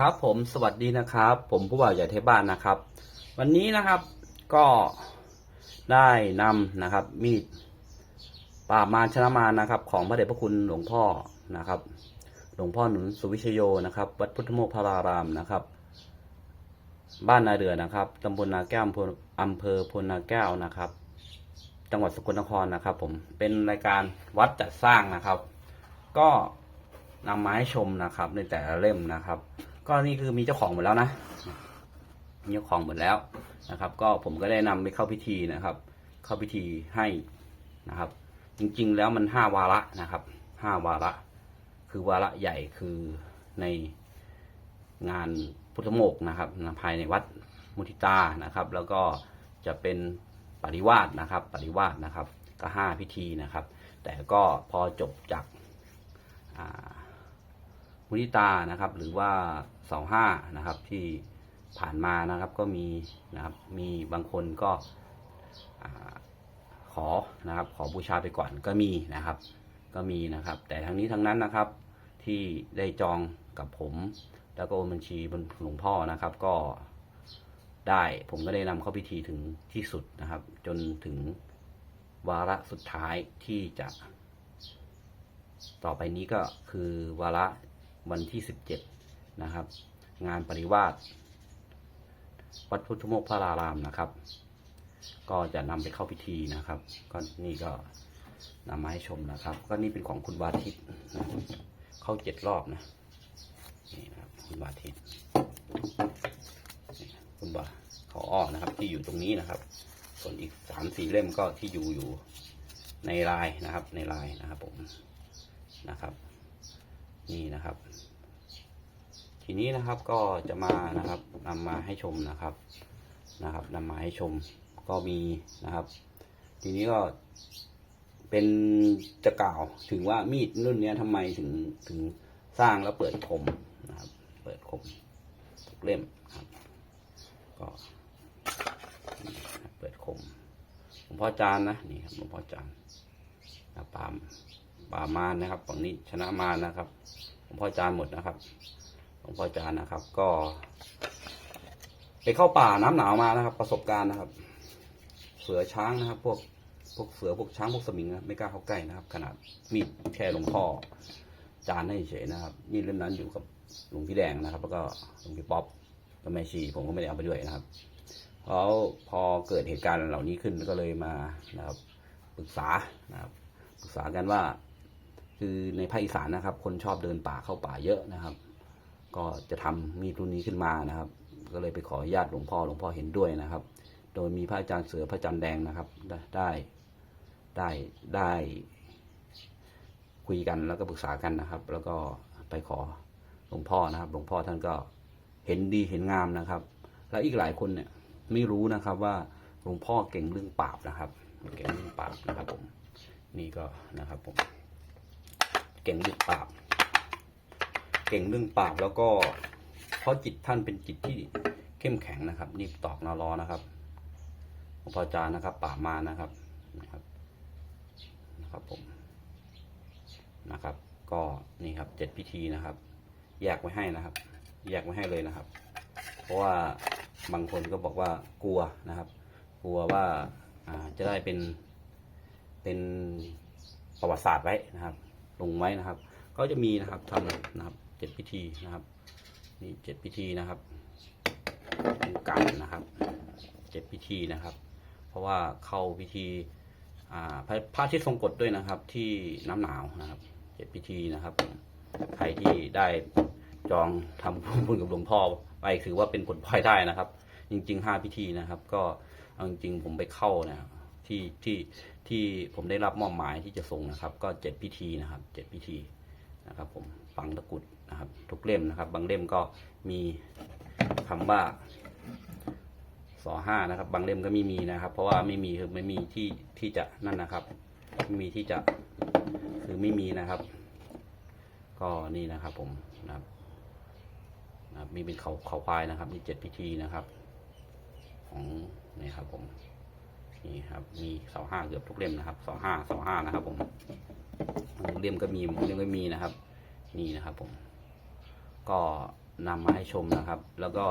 ครับผมสวัสดีนะครับ ผมผู้บ่าวใหญ่เทพบ้านนะครับ วันนี้นะครับก็ได้นำนะครับ มีดปราบมารชนะมารนะครับ ของพระเดชพระคุณหลวงพ่อนะครับ หลวงพ่อหนุนสุวิชโยนะครับ วัดพุทธโมกพารารามนะครับ บ้านนาเดือนะครับตำบลนาแก้วอำเภออำเภอพลนาแก้วนะครับ จังหวัดสกลนครนะครับ ผมเป็นรายการวัดจัดสร้างนะครับ ก็นำมาให้ชมนะครับในแต่ละเล่มนะครับ ก็นี่คือมีเจ้าของหมดแล้วนะมีเจ้าของหมดแล้วนะครับ ก็ผมก็ได้นำไปเข้าพิธีนะครับ เข้าพิธีให้นะครับ จริงๆแล้วมันห้าวาระนะครับห้าวาระ คือวาระใหญ่คือในงานพุทธโมกนะครับภายในวัดมุทิตานะครับ แล้วก็จะเป็นปริวาสนะครับ ปริวาสนะครับ ก็ห้าพิธีนะครับ แต่ก็พอจบจากา มุทิตานะครับ หรือว่าเสาห้านะครับ ที่ผ่านมานะครับก็มีนะครับมีบางคนก็ขอนะครับ ขอบูชาไปก่อนก็มีนะครับ ก็มีนะครับ แต่ทั้งนี้ทั้งนั้นนะครับที่ได้จองกับผม แล้วก็โอนบัญชีบนหลวงพ่อนะครับก็ได้ผมก็ได้นำเข้าพิธีถึงที่สุดนะครับ จนถึงวาระสุดท้ายที่จะ ต่อไปนี้ก็คือวาระ วันที่ 17 นะครับ งานปริวาสวัดพุทธโมกขพารารามนะครับ ก็จะนำไปเข้าพิธีนะครับ ก็นี่ก็นำมาให้ชมนะครับ ก็นี่เป็นของคุณวาทิตนะเข้าเจ็ดรอบนะนี่นะครับคุณวาทิตคุณวาขออ้อนะครับ ที่อยู่ตรงนี้นะครับ ส่วนอีกสามสี่เล่มก็ที่อยู่อยู่ในลายนะครับ ในลายนะครับผมนะครับ นี่นะครับ ทีนี้นะครับก็จะมานะครับนำมาให้ชมนะครับนะครับนำมาให้ชมก็มีนะครับ ทีนี้ก็เป็นจะกล่าวถึงว่ามีดรุ่นนี้ทำไมถึงถึงสร้างแล้วเปิดคมนะครับ เปิดคมทุกเล่มครับ ก็เปิดคมหลวงพ่อจานนะนี่ครับหลวงพ่อจานนะปาม ป่ามารนะครับ ฝั่งนี้ชนะมารนะครับหลวงพ่อจานหมดนะครับหลวงพ่อจานนะครับ ก็ ไปเข้าป่าน้ำหนาวมานะครับ ประสบการณ์นะครับ เสือช้างนะครับ พวกพวกเสือพวกช้างพวกสมิงนะไม่กล้าเข้าใกล้นะครับ ขนาดมีดแค่หลวงพ่อจานให้เฉยนะครับ มีดเล่มนั้นอยู่กับหลวงพี่แดงนะครับ แล้วก็หลวงพี่ป๊อปกับแม่ชีผมก็ไม่ได้เอาไปด้วยนะครับเพราะพอเกิดเหตุการณ์เหล่านี้ขึ้นก็เลยมานะครับปรึกษานะครับปรึกษากันว่า คือในภาคอีสานนะครับ คนชอบเดินป่าเข้าป่าเยอะนะครับ ก็จะทำมีดรุ่นนี้ขึ้นมานะครับ ก็เลยไปขออนุญาตหลวงพ่อหลวงพ่อเห็นด้วยนะครับ โดยมีพระอาจารย์เสือพระอาจารย์แดงนะครับ ได้ได้ได้คุยกันแล้วก็ปรึกษากันนะครับ แล้วก็ไปขอหลวงพ่อนะครับ หลวงพ่อท่านก็เห็นดีเห็นงามนะครับ แล้วอีกหลายคนเนี่ยไม่รู้นะครับว่าหลวงพ่อเก่งเรื่องปราบนะครับ เก่งเรื่องปราบนะครับผม นี่ก็นะครับผม เก่งเรื่องปราบ เก่งเรื่องปราบแล้วก็เพราะจิตท่านเป็นจิตที่เข้มแข็งนะครับ นี่ตอกนารอนะครับหลวงพออาจารย์นะครับปรามานะครับนะครับนะครับผมนะครับ ก็นี่ครับเจ็ดพิธีนะครับ แยกไว้ให้นะครับ แยกไว้ให้เลยนะครับ เพราะว่าบางคนก็บอกว่ากลัวนะครับ กลัวว่าจะได้เป็นเป็นประวัติศาสตร์ไว้นะครับ ลงไว้นะครับ ก็จะมีนะครับทำนะครับเจ็ดพิธีนะครับนี่เจ็ดพิธีนะครับเป็นกันนะครับเจ็ดพิธีนะครับ เพราะว่าเข้าพิธีอ่าพระพระอาที่ทรงกฎด้วยนะครับ ที่น้ำหนาวนะครับเจ็ดพิธีนะครับ ใครที่ได้จองทำบุญกับหลวงพ่อไปถือว่าเป็นผลพลอยได้นะครับ จริงๆห้าพิธีนะครับ ก็เอาจริงๆผมไปเข้านะที่ที่ ที่ผมได้รับมอบหมายที่จะส่งนะครับ ก็เจ็ดพิธีนะครับเจ็ดพิธีนะครับ ผมฝังตะกุดนะครับ ทุกเล่มนะครับ บางเล่มก็มีคำว่าสอห้านะครับ บางเล่มก็ไม่มีนะครับ เพราะว่าไม่มีคือไม่มีที่ที่จะนั่นนะครับไม่มีที่จะคือไม่มีนะครับ ก็นี่นะครับ ผมนะครับนะครับมีเป็นเขาเขาควายนะครับมีเจ็ดพิธีนะครับ ของนี่ครับผม นี่ครับมีเสาห้าเกือบทุกเล่มนะครับเสาห้าเสาห้านะครับ ผมเล่มก็มีเล่มก็มีนะครับ นี่นะครับผม ก็นำมาให้ชมนะครับ แล้วก็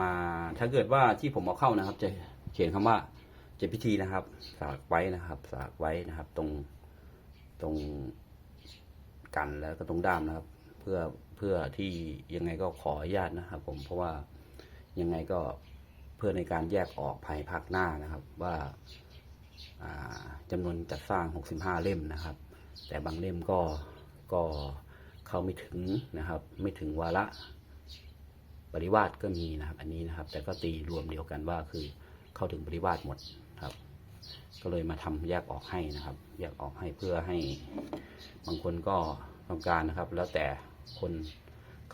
มาถ้าเกิดว่าที่ผมเอาเข้านะครับ จะเขียนคำว่าเจดพิธีนะครับ สากไว้นะครับ สากไว้นะครับ ตรงตรงกันแล้วก็ตรงด้ามนะครับ เพื่อเพื่อที่ยังไงก็ขออนุญาตนะครับ ผมเพราะว่ายังไงก็ เพื่อในการแยกออกภายภาคหน้านะครับว่าจำนวนจัดสร้าง 65 เล่มนะครับ แต่บางเล่มก็ก็เข้าไม่ถึงนะครับ ไม่ถึงวาระปริวาสก็มีนะครับอันนี้นะครับ แต่ก็ตีรวมเดียวกันว่าคือเข้าถึงปริวาสหมดครับ ก็เลยมาทำแยกออกให้นะครับ แยกออกให้เพื่อให้บางคนก็ต้องการนะครับ แล้วแต่คน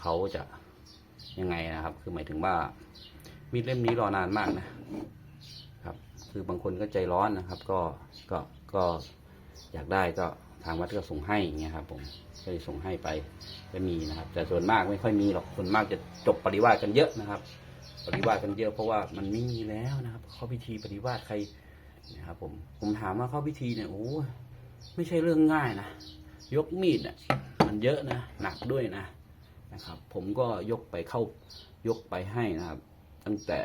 เขาจะยังไงนะครับ คือหมายถึงว่า มีดเล่มนี้รอนานมากนะครับ คือบางคนก็ใจร้อนนะครับ ก็ก็ก็อยากได้ก็ทางวัดก็ส่งให้อย่างเงี้ยครับ ผมก็เลยส่งให้ไปก็มีนะครับ แต่ส่วนมากไม่ค่อยมีหรอกส่วนมากจะจบปริวาสกันเยอะนะครับ ปริวาสกันเยอะเพราะว่ามันไม่มีแล้วนะครับเข้าพิธีปริวาสใครนะครับ ผมผมถามว่าเข้าพิธีเนี่ยโอ้ไม่ใช่เรื่องง่ายนะยกมีดอะมันเยอะนะหนักด้วยนะนะครับ ผมก็ยกไปเข้ายกไปให้นะครับ ตั้งแต่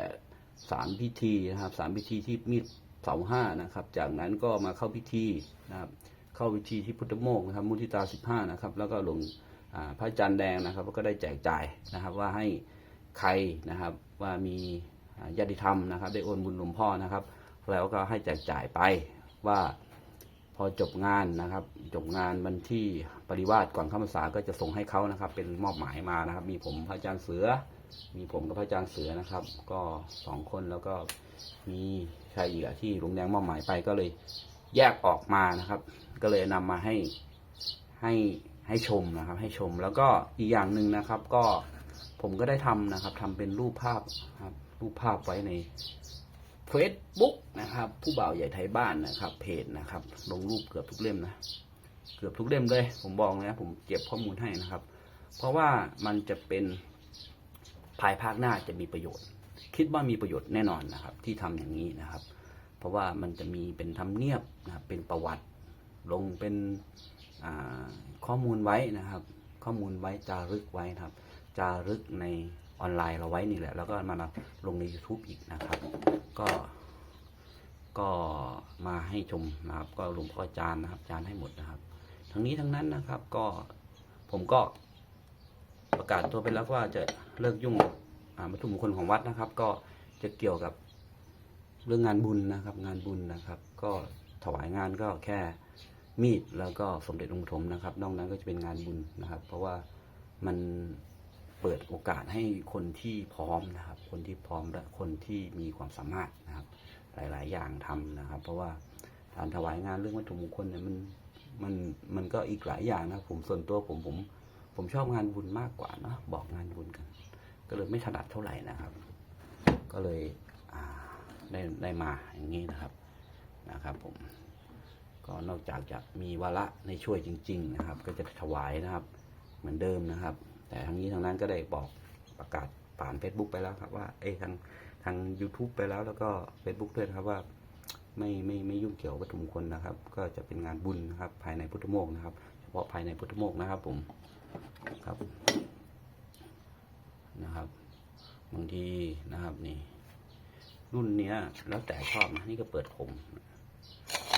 สามพิธีนะครับสามพิธีที่มีดเสาห้านะครับ จากนั้นก็มาเข้าพิธีนะครับ เข้าพิธีที่พุทธโมกนะครับ มุทิตาสิบห้านะครับ แล้วก็หลวงพระอาจารย์แดงนะครับก็ได้แจกจ่ายนะครับว่าให้ใครนะครับว่ามีญาติธรรมนะครับ ได้โอนบุญหลวงพ่อนะครับ แล้วก็ให้แจกจ่ายไปว่าพอจบงานนะครับ จบงานวันที่ปริวาสก่อนเข้าพรรษาก็จะส่งให้เขานะครับ เป็นมอบหมายมานะครับ มีผมพระอาจารย์เสือ มีผมกับพระอาจารย์เสือนะครับ ก็สองคนแล้วก็มีใครอีกที่ลุงแดงมอบหมายไปก็เลยแยกออกมานะครับ ก็เลยนำมาให้ให้ให้ชมนะครับ ให้ชมแล้วก็อีกอย่างหนึ่งนะครับ ก็ผมก็ได้ทำนะครับทำเป็นรูปภาพครับ รูปภาพไว้ใน Facebook นะครับ ผู้บ่าวใหญ่ไทยบ้านนะครับ เพจนะครับ ลงรูปเกือบทุกเล่มนะเกือบทุกเล่มเลย ผมบอกเลยนะผมเก็บข้อมูลให้นะครับ เพราะว่ามันจะเป็น ภายภาคหน้าจะมีประโยชน์ คิดว่ามีประโยชน์แน่นอนนะครับ ที่ทำอย่างนี้นะครับ เพราะว่ามันจะมีเป็นทำเนียบนะครับเป็นประวัติลงเป็นข้อมูลไว้นะครับ ข้อมูลไว้จารึกไว้นะครับจารึกในออนไลน์เราไว้นี่แหละ แล้วก็มาลงใน YouTube อีกนะครับ ก็ก็มาให้ชมนะครับ ก็หลวงพ่ออาจารย์นะครับอาจารย์ให้หมดนะครับ ทั้งนี้ทั้งนั้นนะครับก็ผมก็ ประกาศตัวไปแล้วว่าจะเลิกยุ่งกับอ่าวัตถุมงคลของวัดนะครับ ก็จะเกี่ยวกับเรื่องงานบุญนะครับ งานบุญนะครับ ก็ถวายงานก็แค่มีดแล้วก็สมเด็จองค์ปฐมนะครับ นอกนั้นก็จะเป็นงานบุญนะครับ เพราะว่ามันเปิดโอกาสให้คนที่พร้อมนะครับ คนที่พร้อมและคนที่มีความสามารถนะครับ หลาย ๆ อย่างทำนะครับ เพราะว่าการถวายงานเรื่องวัตถุมงคลเนี่ยมันมันมันก็อีกหลายอย่างนะผมส่วนตัวผมผม ผมชอบงานบุญมากกว่าเนอะบอกงานบุญกัน ก็เลยไม่ถนัดเท่าไหร่นะครับ ก็เลยได้ได้มาอย่างนี้นะครับนะครับ ผม ก็นอกจากจะมีวาระในช่วยจริง ๆ นะครับ ก็จะถวายนะครับ เหมือนเดิมนะครับ แต่ทั้งนี้ทั้งนั้นก็ได้บอกประกาศผ่าน Facebook ไปแล้วครับ ว่าเอ้ทางทาง YouTube ไปแล้วแล้วก็ Facebook ด้วยครับว่าไม่ไม่ไม่ยุ่งเกี่ยววัตถุมงคลนะครับ ก็จะเป็นงานบุญนะครับ ภายในพุทธโมกนะครับ เฉพาะภายในพุทธโมกนะครับ ผมครับนะครับ บางทีนะครับนี่ รุ่นเนี้ย แล้วแต่ชอบนะนี่ก็เปิดคมค,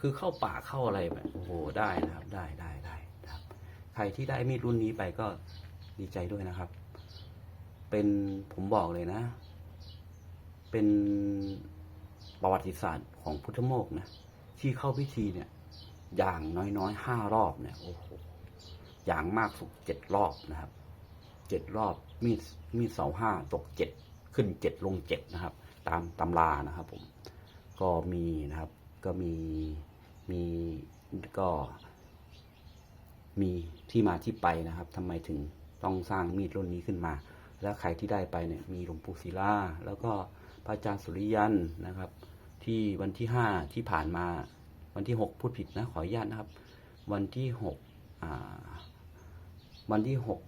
คือเข้าป่าเข้าอะไรแบบโอ้โหได้นะครับได้ได้ได้ครับ ใครที่ได้มีดรุ่นนี้ไปก็ดีใจด้วยนะครับ เป็นผมบอกเลยนะ เป็นประวัติศาสตร์ของพุทธโมกนะที่เข้าพิธีเนี่ย อย่างน้อยๆห้ารอบเนี่ยโอ้โหอย่างมากสุดเจ็ดรอบนะครับ เจ็ดรอบมีดมีดเสาห้าตกเจ็ดขึ้นเจ็ดลงเจ็ดนะครับ ตามตำรานะครับผมก็มีนะครับก็มีมีก็มีที่มาที่ไปนะครับทำไมถึงต้องสร้างมีดรุ่นนี้ขึ้นมา แล้วใครที่ได้ไปเนี่ยมีหลวงปู่ศิลาแล้วก็พระอาจารย์สุริยันนะครับ ที่วันที่ห้าที่ผ่านมา วันที่หกพูดผิดนะขออนุญาตนะครับ วันที่หกวันที่หก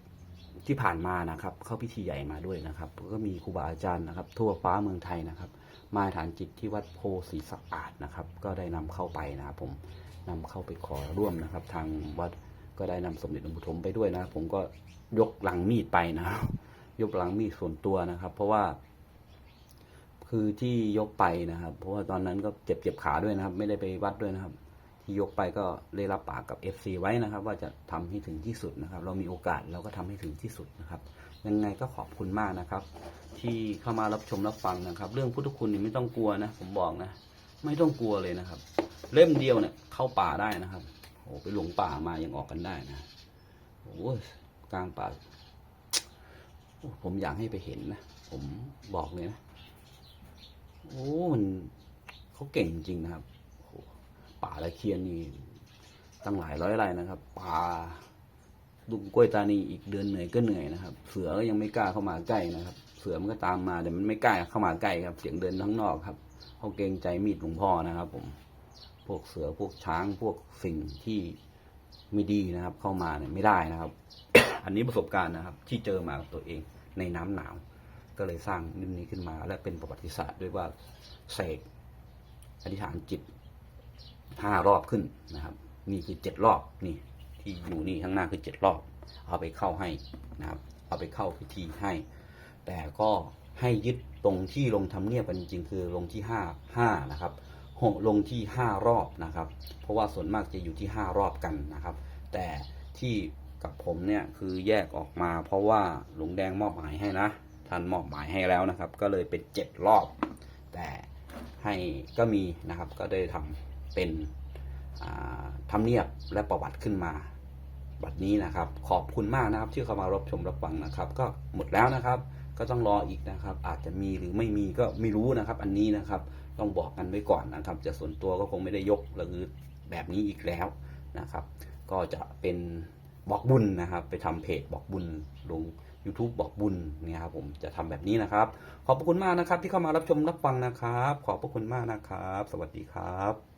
ที่ผ่านมานะครับ เข้าพิธีใหญ่มาด้วยนะครับ ก็มีครูบาอาจารย์นะครับ ทั่วฟ้าเมืองไทยนะครับ มาฐานจิตที่วัดโพสีสะอาดนะครับ ก็ได้นำเข้าไปนะครับผมนำเข้าไปขอร่วมนะครับ ทางวัดก็ได้นำสมเด็จหลวงปู่ถมไปด้วยนะผมก็ยกหลังมีดไปนะยกหลังมีดส่วนตัวนะครับ เพราะว่า คือที่ยกไปนะครับ เพราะว่าตอนนั้นก็เจ็บเจ็บขาด้วยนะครับ ไม่ได้ไปวัดด้วยนะครับ ที่ยกไปก็ได้รับปากกับ FC ไว้นะครับ ว่าจะทำให้ถึงที่สุดนะครับ เรามีโอกาสเราก็ทำให้ถึงที่สุดนะครับ ยังไงก็ขอบคุณมากนะครับ ที่เข้ามารับชมรับฟังนะครับ เรื่องพุทธคุณนี่ไม่ต้องกลัวนะ ผมบอกนะ ไม่ต้องกลัวเลยนะครับ เล่มเดียวเนี่ยเข้าป่าได้นะครับโอ้ไปหลงป่ามายังออกกันได้นะโอ้กลางป่าผมอยากให้ไปเห็นนะผมบอกเลยนะโอ้มันเขาเก่งจริงนะครับ ป่าละเคียนนี่ตั้งหลายร้อยไร่นะครับ ป่าดุงกล้วยตานีอีกเดือนเหนื่อยก็เหนื่อยนะครับ เสือก็ยังไม่กล้าเข้ามาใกล้นะครับ เสือมันก็ตามมาแต่มันไม่กล้าเข้ามาใกล้ครับ เสียงเดินข้งนอกครับเขาเกรงใจมีดหลวงพ่อนะครับ ผม พวกเสือพวกช้างพวกสิ่งที่ไม่ดีนะครับ เข้ามาเนี่ยไม่ได้นะครับ อันนี้ประสบการณ์นะครับ ที่เจอมากับตัวเองในน้ำหนาว ก็เลยสร้างเรื่องนี้ขึ้นมา และเป็นประวัติศาสตร์ด้วยว่าเสกอธิษฐานจิต ห้ารอบขึ้นนะครับ นี่คือเจ็ดรอบนี่ที่อยู่นี่ข้างหน้าคือเจ็ดรอบ เอาไปเข้าให้นะครับ เอาไปเข้าพิธีให้ แต่ก็ให้ยึดตรงที่ลงทำเนียบกันจริงๆคือลงที่ห้าห้านะครับหกลงที่ห้ารอบนะครับ เพราะว่าส่วนมากจะอยู่ที่ห้ารอบกันนะครับ แต่ที่กับผมเนี่ยคือแยกออกมา เพราะว่าหลวงแดงมอบหมายให้นะท่านมอบหมายให้แล้วนะครับ ก็เลยเป็นเจ็ดรอบ แต่ให้ก็มีนะครับก็ได้ทำ เป็นอ่าทำเนียบและประวัติขึ้นมา บัดนี้นะครับ ขอบคุณมากนะครับ ที่เข้ามารับชมรับฟังนะครับ ก็หมดแล้วนะครับ ก็ต้องรออีกนะครับ อาจจะมีหรือไม่มีก็ไม่รู้นะครับ อันนี้นะครับต้องบอกกันไว้ก่อนนะครับ จะส่วนตัวก็คงไม่ได้ยกหรือแบบนี้อีกแล้วนะครับ ก็จะเป็นบอกบุญนะครับ ไปทำเพจบอกบุญลง YouTube บอกบุญเนี่ยครับผมจะทำแบบนี้นะครับ ขอบพระคุณมากนะครับ ที่เข้ามารับชมรับฟังนะครับ ขอบพระคุณมากนะครับ สวัสดีครับ